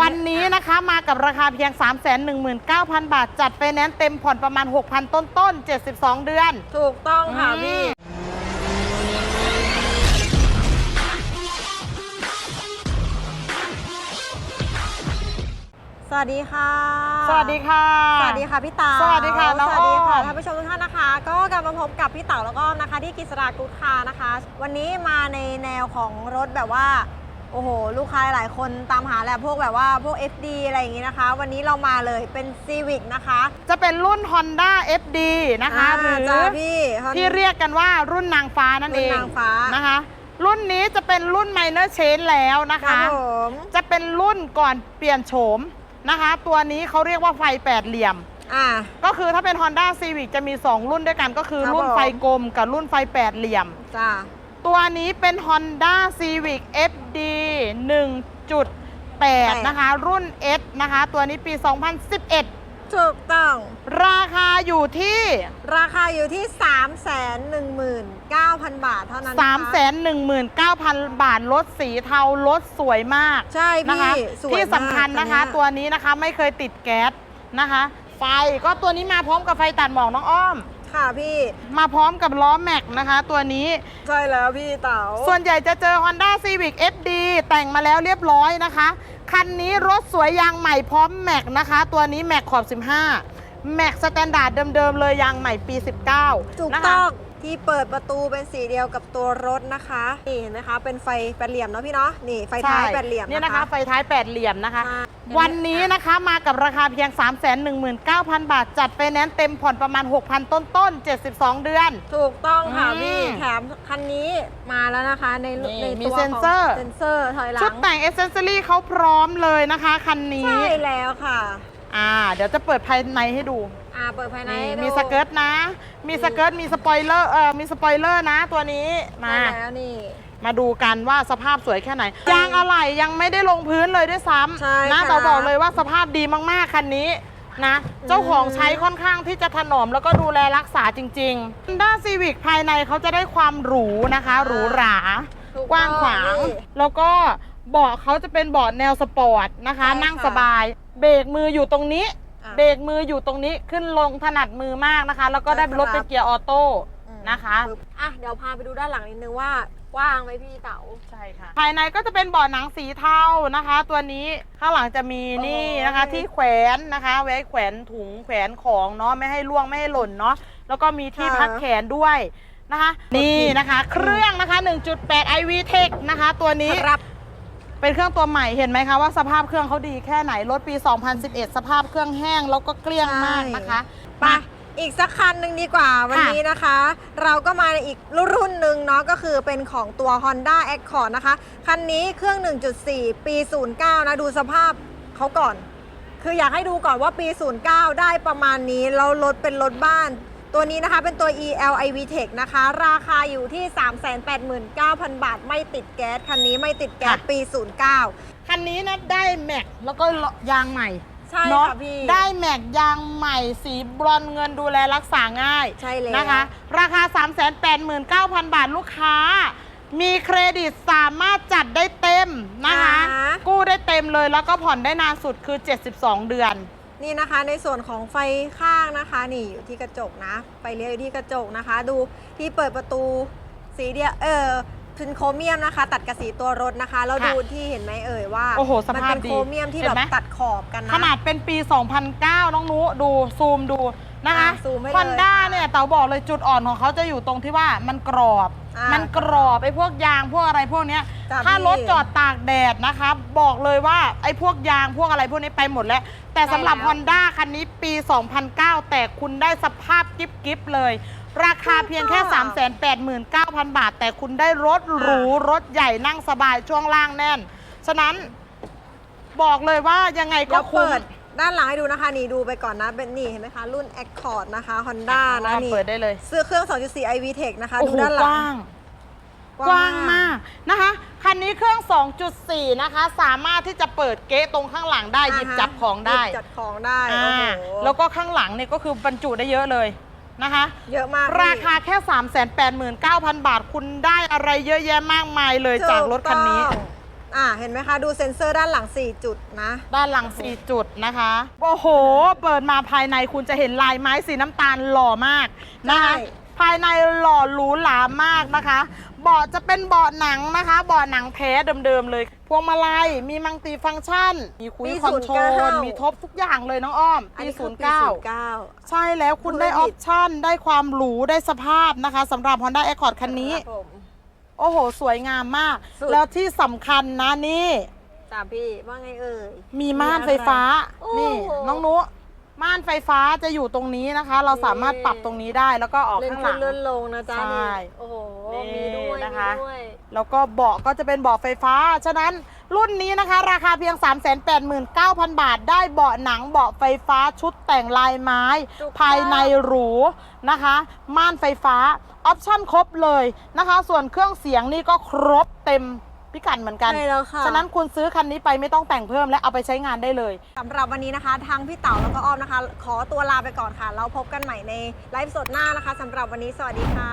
วันนี้นะคะมากับราคาเพียง 319,000 บาท จัดไฟแนนซ์เต็มผ่อนประมาณ 6,000 ต้นๆ 72 เดือน ถูกต้องค่ะอืม พี่ สวัสดีค่ะ สวัสดีค่ะ สวัสดีค่ะพี่เต๋าสวัสดีค่ะน้องสวัสดีค่ะอ้อม ท่านผู้ชมทุกท่านนะคะ ก็กลับมาพบกับพี่เต๋าแล้วก็นะคะ ที่กิษรากุ๊ดคาร์นะคะ วันนี้มาในแนวของรถแบบว่า โอ้โห ลูกค้าหลายคนตามหาแหละพวกแบบว่าพวก FD อะไรอย่างงี้นะคะ วันนี้เรามาเลยเป็น Civic นะคะ จะเป็นรุ่น Honda FD นะคะาหรือจ้าพี่ที่เรียกกันว่ารุ่นนางฟ้านั่นเองรุ่นนางฟ้านนะคะ รุ่นนี้จะเป็นรุ่น Minor Change แล้วนะครัคะ บผมจะเป็นรุ่นก่อนเปลี่ยนโฉมนะคะ ตัวนี้เขาเรียกว่าไฟแปดเหลี่ยม อ่า ก็คือถ้าเป็น Honda Civic จะมี 2 รุ่นด้วยกันก็คือครับรุ่นผม ไฟกลมกับรุ่นไฟแปดเหลี่ยม จ้าตัวนี้เป็น Honda Civic FD 1.8 นะคะ รุ่น S นะคะ ตัวนี้ปี 2011 ถูกต้อง ราคาอยู่ที่ ราคาอยู่ที่ 3 1 9 0 0 0 บาทเท่านั้นนะคะ319,000 บาทรถสีเทารถสวยมากใช่นะพี่คะสวยที่สำคัญมากนะคะอัเยตัวนี้นะคะไม่เคยติดแก๊สนะคะ ไฟก็ตัวนี้มาพร้อมกับไฟตัดหมอกน้องอ้อม ค่ะพี่มาพร้อมกับล้อแม็กนะคะ ตัวนี้ ใช่แล้วพี่เต๋าส่วนใหญ่จะเจอ Honda Civic FD แต่งมาแล้วเรียบร้อยนะคะ คันนี้รถสวยยางใหม่พร้อมแม็กนะคะ ตัวนี้แม็กขอบ 15แม็กสแตนดาร์ดเดิมๆเลยยางใหม่ปี 19ถูกนะคะต้อง ที่เปิดประตูเป็นสีเดียวกับตัวรถนะคะนี่เห็นไหมคะ เป็นไฟแปดเหลี่ยมเนาะพี่เนาะนี่ไฟท้ายแปดเหลี่ยมนี่นะคะ ไฟท้ายแปดเหลี่ยมนะคะค่ะวันนี้นะคะมากับราคาเพียง 319,000 บาท จัดไฟแนนซ์เต็มผ่อนประมาณ 6,000 ต้นๆ72 เดือน ถูกต้องค่ะอืมพี่แถมคันนี้มาแล้วนะคะ ในนี่ในมีตัวเซ็นเซอร์ของเซนเซอร์ถอยหลัชุดงแต่งเอเซนซอรี่เขาพร้อมเลยนะคะ คันนี้ใช่แล้วค่ะ อ่า เดี๋ยวจะเปิดภายในให้ดู อ่าเปิดภายในนี่ให้ดูมีสเกิร์ตนะ มีสเกิร์ต มีสปอยเลอร์ เออมีสปอยเลอร์นะตัวนี้มาใช่แล้วนี่ มาดูกันว่าสภาพสวยแค่ไหน ยางอะไหล่ยังไม่ได้ลงพื้นเลยด้วยซ้ใช่ำนะค่ะแต่บอกเลยว่าสภาพดีมากๆคันนี้นะ เจ้าของใช้ค่อนข้างที่จะถนอมแล้วก็ดูแลรักษาจริงๆ Honda Civic ภายในเขาจะได้ความหรูนะคะ หรูหรา ถูต้องกว้างขวางพี่แล้วก็ เบาะเขาจะเป็นเบาะแนวสปอร์ตนะคะ ใช่ค่ะ นั่งสบาย เบรกมืออยู่ตรงนี้ อะ เบรกมืออยู่ตรงนี้ขึ้นลงถนัดมือมากนะคะ แล้วก็ได้ใช่ครับรถเป็นเกียร์ออโต้ อืมนะคะ ปึ๊บอะ เดี๋ยวพาไปดูด้านหลังนิดนึงว่ากว้างไหมพี่เต๋า ใช่ค่ะ ภายในก็จะเป็นเบาะหนังสีเทานะคะ ตัวนี้ข้างหลังจะมีนี่นะคะ โอ้ย ที่แขวนนะคะ ไว้แขวนถุงแขวนของเนาะไม่ให้ล่วงไม่ให้หล่นเนาะแล้วก็มีที่ค่ะพักแขนด้วยนะคะ นี่นะคะ เครื่องนะคะ 1.8 iV Tech นะคะ ตัวนี้ ครับ เป็นเครื่องตัวใหม่เห็นไหมคะว่าสภาพเครื่องเขาดีแค่ไหนรถปี 2011 สภาพเครื่องแห้งแล้วก็เกลี้ยงมากนะคะไปอีกสักคันหนึ่งดีกว่าวันนี้นะคะ เราก็มาในอีกรุ่นหนึ่งเนาะก็คือเป็นของตัว Honda Accord นะคะ คันนี้เครื่อง 1.4 ปี 09 นะ ดูสภาพเขาก่อน คืออยากให้ดูก่อนว่าปี 09 ได้ประมาณนี้แล้วรถเป็นรถบ้าน ตัวนี้นะคะเป็นตัว EL iV Tech นะคะ ราคาอยู่ที่ 389,000 บาท ไม่ติดแก๊ส คันนี้ไม่ติดแก๊สค่ะ ปี 09 คันนี้นะได้แม็กแล้วก็ยางใหม่ใช่เนาะค่ะพี่ ได้แม็กยางใหม่สีบรอนซ์เงินดูแลรักษาง่ายใช่แล้ว นะคะ ราคา 389,000 บาทลูกค้า มีเครดิตสามารถจัดได้เต็มนะคะ อ่ากู้ได้เต็มเลยแล้วก็ผ่อนได้นานสุดคือ 72 เดือน นี่นะคะในส่วนของไฟข้างนะคะ นี่อยู่ที่กระจกนะไฟเลี้ยวอยู่ที่กระจกนะคะ ดูที่เปิดประตูสีเดียวเออเป็นโครเมียมนะคะ ตัดกับสีตัวรถนะคะ แล้วค่ะดูที่เห็นไหมเอ่ยว่าโอ้โหสมัภาพเป็นดีโครเมียมที่เห็แบนบไหม ตัดขอบกันนะ ขนาดเป็นปี 2009 น้องนุ ดูซูมดู นะคะอ่าซูมให้เลยฮอนด้าค่ะเนี่ยเต๋าบอกเลยจุดอ่อนของเขาจะอยู่ตรงที่ว่ามันกรอบ อ่ามัมันกรอบไอ้พวกยางพวกอะไรพวกเนี้ยจ้ะถ้าพี่รถจอดตากแดดนะคะบอกเลยว่าไอ้พวกยางพวกอะไรพวกนี้ไปหมดแล้ว แต่สำหรับ ใช่แล้ว Honda คันนี้ปี 2009 แต่คุณได้สภาพกิฟกิฟเลย ราคาเพียงแค่ 389,000 บาท แต่คุณได้รถหรู รถใหญ่นั่งสบายช่วงล่างแน่น ฉะนั้นบอกเลยว่ายังไงก็เดี๋ยวคุ้ม เปิด ด้านหลังให้ดูนะคะนี่ดูไปก่อนนะเป็นนี่เห็นไหมคะ รุ่น Accord นะคะ Honda นะอะนี่เปิดได้เลยเสื้อเครื่อง 2.4 iV Tech นะคะโอ้ดูโหด้านหกลังว้างกว้างมากนะคะ คันนี้เครื่อง 2.4 นะคะ สามารถที่จะเปิดเก๊ะตรงข้างหลังได้ หยิบาฮะจับของได้หยิบจับของได้อ่าโอ้โหแล้วก็ข้างหลังเนี่ยก็คือบรรจุได้เยอะเลยนะคะ เยอะมากพี่ราคาแค่ 389,000 บาทคุณได้อะไรเยอะแยะมากมายเลยจากรถคันนี้ถูกต้ องอ่าเห็นไหมคะ ดูเซ็นเซอร์ด้านหลัง 4 จุดนะ ด้านหลัง 4 จุดนะคะ โอ้โห เปิดมาภายในคุณจะเห็นลายไม้สีน้ำตาลหล่อมากนะคะ ใช่ ภายในหล่อหรูหรามากนะคะ เบาะจะเป็นเบาะหนังนะคะ เบาะหนังแท้เดิมๆเลย พวงมาลัย มีมังติฟังก์ชัน มีคุยปีคอนโทรล 09 มีทบทุกอย่างเลยน้องอ้อม อันปี นี้คืศูอนย์ปีเก้า09 ใช่แล้วคุณธุรได้กิจออปชั่นได้ความหรูได้สภาพนะคะสำหรับ Honda Accord คันนี้ ครับผม โอ้โห สวยงามมาก สุด แล้วที่สำคัญนะนี่ จ้าพี่ว่าไงเอ่ย มีม่านไฟฟ้า โอ้โหนี่น้องนุม่านไฟฟ้าจะอยู่ตรงนี้นะคะ เราสามารถปรับตรงนี้ได้แล้วก็ออกเลื่อนข้างหขึ้ลันง เลื่อนลงนะจ๊ะใช่นี่โอ้โหนี่มีด้วยนะคะ มีด้วย แล้วก็เบาะก็จะเป็นเบาะไฟฟ้า ฉะนั้น รุ่นนี้นะคะราคาเพียง 389,000 บาท ได้เบาะหนังเบาะไฟฟ้าชุดแต่งลายไม้ถูกต้องภายในหรูนะคะ ม่านไฟฟ้า ออปชั่นครบเลยนะคะ ส่วนเครื่องเสียงนี่ก็ครบเต็มพิกัดเหมือนกัน ใช่แล้วค่ะ ฉะนั้นคุณซื้อคันนี้ไปไม่ต้องแต่งเพิ่มและเอาไปใช้งานได้เลย สำหรับวันนี้นะคะทั้งพี่เต๋าแล้วก็อ้อมนะคะ ขอตัวลาไปก่อนค่ะ แล้วพบกันใหม่ในไลฟ์สดหน้านะคะสำหรับวันนี้สวัสดีค่ะ